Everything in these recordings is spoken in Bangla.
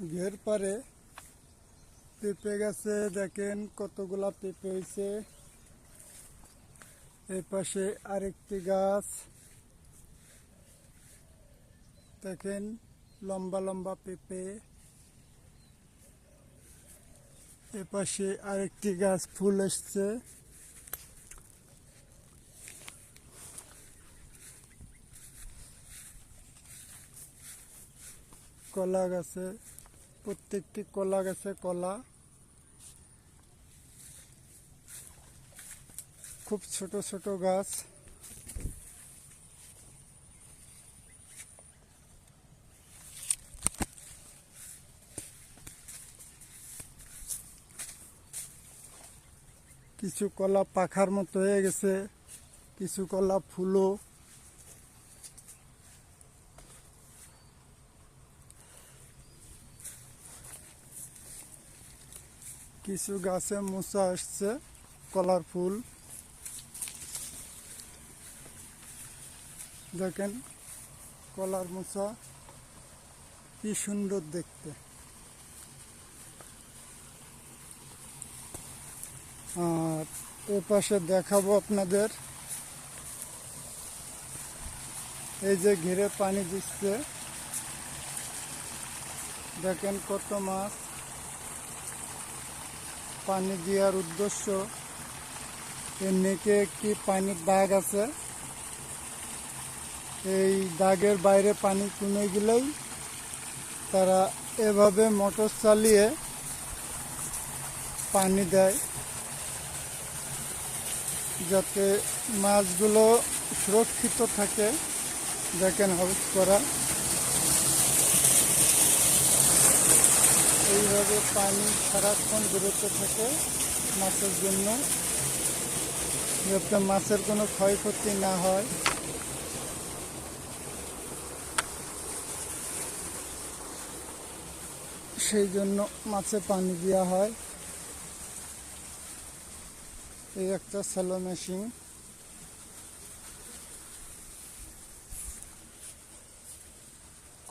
ঘের পারে পেঁপে গাছে, দেখেন কতগুলা পেঁপে হয়েছে এই পাশে আরেকটি গাছ। দেখেন লম্বা লম্বা পেঁপে। এ পাশে আরেকটি গাছ ফুল এসছে। কলা গাছে প্রত্যেকটি কলা গাছে, কলা। খুব ছোট ছোট গাছ। কিছু কলা পাখার মতো হয়ে গেছে, কিছু কলা ফুলও। কিছু গাছে মোচা আসছে, কলার ফুল। দেখেন কলার মোচা, কি সুন্দর দেখতে। আর এ পাশে দেখাবো আপনাদের। এই যে ঘিরে পানি দিচ্ছে। দেখেন কত মাছ। পানি দেওয়ার উদ্দেশ্য এর নিচে একটি পানির দাগ আছে। এই দাগের বাইরে পানি কমে গেলেই তারা এভাবে মোটর চালিয়ে পানি দেয়, যাতে মাছগুলো সুরক্ষিত থাকে। দেখেন হাউস করা। এইভাবে পানি সারাক্ষণ বেরোতে থাকে মাছের জন্য। যাতে মাছের কোনো ক্ষয়ক্ষতি না হয়। সেই জন্য মাছে পানি দেওয়া হয়। এই একটা স্যালো মেশিন।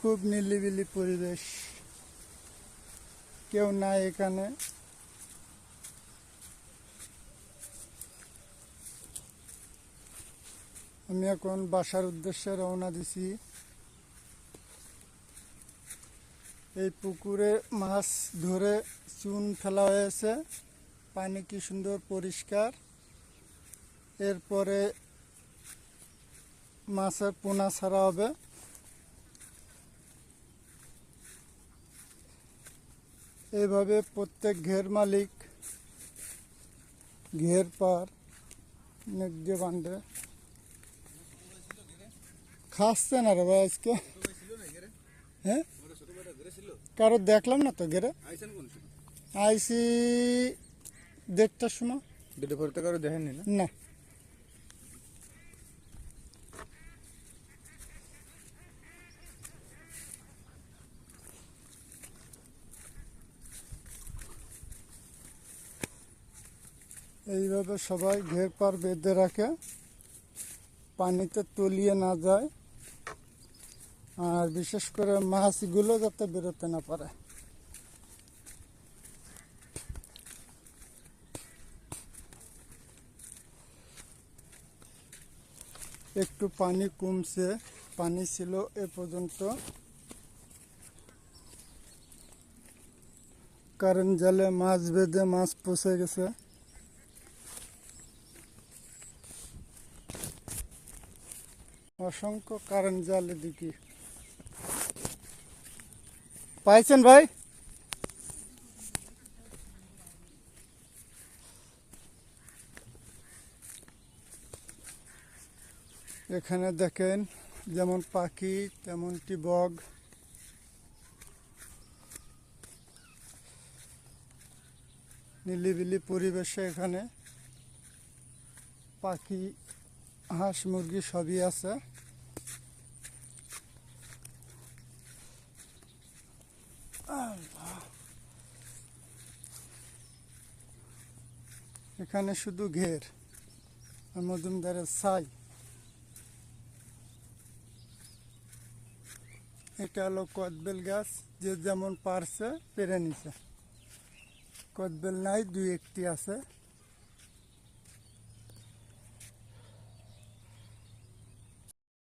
খুব নিলিবিলি পরিবেশ। কেউ নাই এখানে। আমি এখন বাসার উদ্দেশ্যে রওনা দিছি। এই পুকুরে মাছ ধরে চুন ফেলা হয়েছে। পানি কি সুন্দর পরিষ্কার। এরপরে মাছের পোনা ছাড়া হবে। এইভাবে প্রত্যেক ঘের মালিক ঘের পার নেক দিয়ে বান্ধে খাচ্ছে না রে ভাই আজকে? হ্যাঁ? কারও দেখলাম না তো ঘেরে? আইসি দেড়টার সময়। দুটো পরে তো কারও দেখেননি না? না। এইভাবে সবাই ঘের পার বেঁধে রাখে। পানিতে তলিয়ে না যায়। আর বিশেষ করে মাছগুলো যাতে বেরোতে না পারে। একটু পানি কমছে। পানি ছিল এ পর্যন্ত। কারেন্ট জালে মাছ বেঁধে মাছ পচে গেছে। অসংখ্য কারেন্ট জাল এদিকে। পাইছেন ভাই? এখানে দেখেন, যেমন পাখি, তেমনটি বগ। নিলিবিলি পরিবেশে এখানে পাখি, হাঁস, মুরগি সবই আছে। এখানে শুধু ঘের আর মজুমদারের ছাই। এটা হলো কদবেল গাছ, যে যেমন পারছে, পেরে নিছে। কদবেল নাই, দুই একটি আছে।